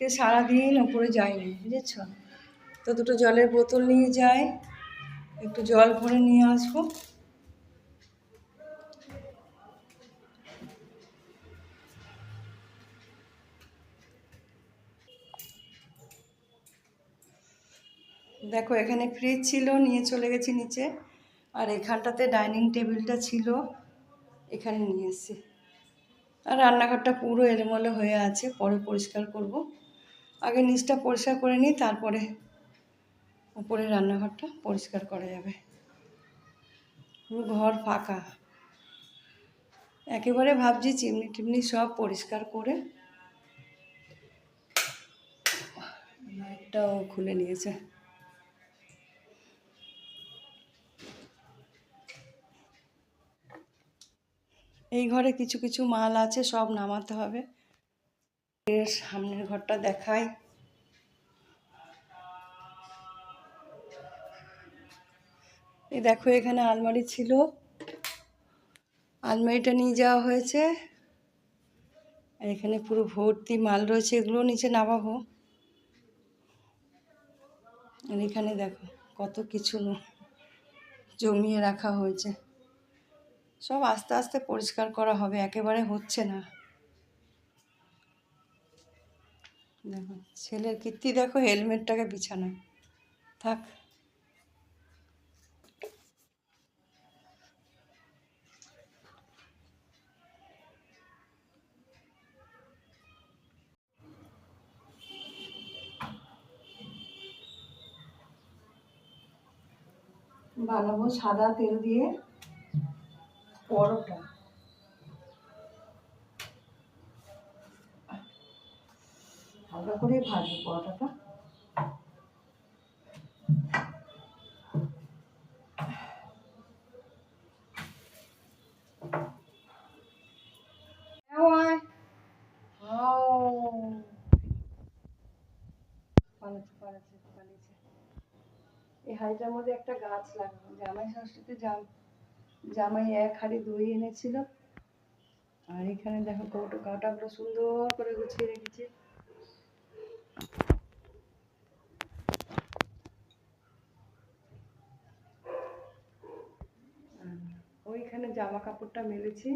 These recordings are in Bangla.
আজকে সারাদিন ওপরে যাইনি বুঝেছ? তো দুটো জলের বোতল নিয়ে যাই, একটু জল ভরে নিয়ে আসব। দেখো, এখানে ফ্রিজ ছিল, নিয়ে চলে গেছি নিচে। আর এখানটাতে ডাইনিং টেবিলটা ছিল, এখানে নিয়ে এসেছি। আর রান্নাঘরটা পুরো এলোমেলো হয়ে আছে, পরে পরিষ্কার করব। আগে নিচটা পরিষ্কার করে নিই, তারপরে উপরে রান্নাঘরটা পরিষ্কার করা যাবে। পুরো ঘর ফাঁকা। একেবারে ভাবছি চিমনি টিমনি সব পরিষ্কার করে লাইটটাও খুলে নিয়েছে। এই ঘরে কিছু কিছু মাল আছে, সব নামাতে হবে। এর সামনের ঘরটা দেখাই। এই দেখো, এখানে আলমারি ছিল। আলমারিটা নিয়ে যাওয়া হয়েছে। আর এখানে পুরো ভর্তি মাল রয়েছে এগুলো নিচে নামাবো। আর এখানে দেখো, কত কিছু জমিয়ে রাখা হয়েছে। সব আস্তে আস্তে পরিষ্কার করা হবে, একেবারে হচ্ছে না। দেখো ছেলের কীর্তি দেখো হেলমেটটাকে বিছানায় থাক। বানাবো সাদা তেল দিয়ে পরোটা। হালকা করে ভাজবো পরোটাটা। এই হাড়িটার মধ্যে একটা গাছ লাগানো জামাই ষষ্ঠীতে জাম জামাই এক হাড়ি দই এনেছিল। আর এখানে দেখো কৌটো কাটাগুলো সুন্দর করে গুছিয়ে রেখেছি। ওইখানে জামা কাপড়টা মেলেছি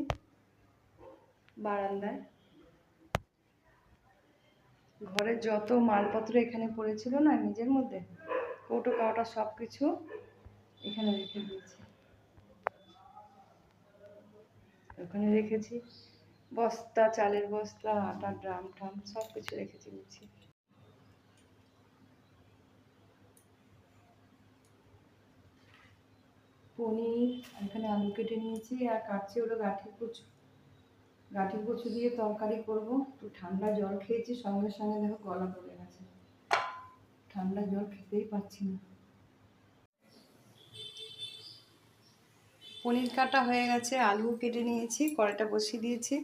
বারান্দায়। ঘরের যত মালপত্র এখানে পড়েছিল না নিজের মধ্যে, কৌটো কাওটা সব কিছু এখানে রেখে দিয়েছি। ওখানে রেখেছি, বস্তা, চালের বস্তা, আটা ড্রাম ট্রাম সব কিছু রেখেছি পনির, এখানে আলু কেটে নিয়েছি আর কাটছি হলো গাঠির কচু। গাঠির কচু দিয়ে তরকারি করব। একটু ঠান্ডা জল খেয়েছি, সঙ্গে সঙ্গে দেখো গলা পড়ে গেছে। ঠান্ডা জল খেতেই পাচ্ছি না। পনির কাটা হয়ে গেছে, আলু কেটে নিয়েছি, কড়াইটা বসিয়ে দিয়েছি।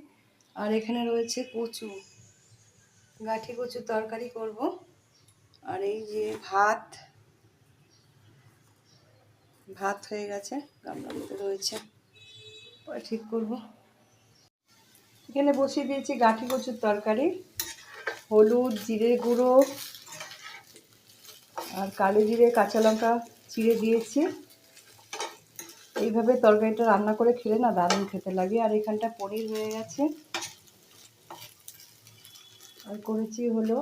আর এখানে রয়েছে কচু। গাঠি কচু তরকারি করব। আর এই যে ভাত ভাত হয়ে গেছে গামলার মধ্যে রয়েছে। পরে ঠিক করব। এখানে বসিয়ে দিয়েছি গাঠি কচুর তরকারি, হলুদ জিরে গুঁড়ো, আর কালো জিরে, কাঁচা লঙ্কা চিড়ে দিয়েছি। এইভাবে তরকারিটা রান্না করে খেলে না দারুণ খেতে লাগে। আর এখানটা পনির হয়ে গেছে। আর করেছি হলো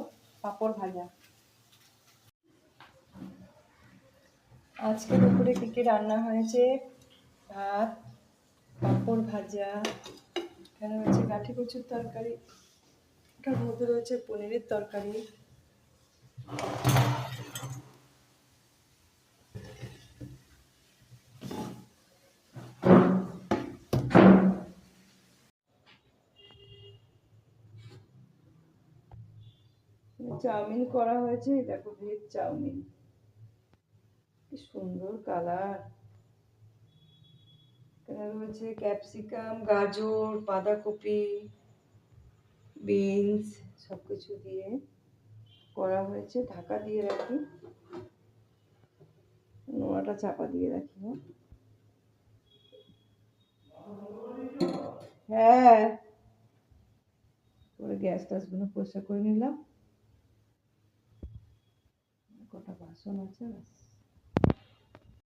পাঁপড় ভাজা। আজকে দুপুরে কী কী রান্না হয়েছে? ভাত, পাঁপড় ভাজা, এখানে রয়েছে গাঠি কচুর তরকারি ওটার মধ্যে রয়েছে পনিরের তরকারি। চাউমিন করা হয়েছে দেখো ভেজ চাউমিন। কি সুন্দর কালার এখানে রয়েছে ক্যাপসিকাম গাজর, বাঁধাকপি বিনস সব কিছু দিয়ে করা হয়েছে। ঢাকা দিয়ে রাখি। নোড়াটা চাপা দিয়ে রাখি হ্যাঁ। হ্যাঁ। পরে গ্যাস টাসগুলো পরিষ্কার করে নিলাম। কটা বাসন আছে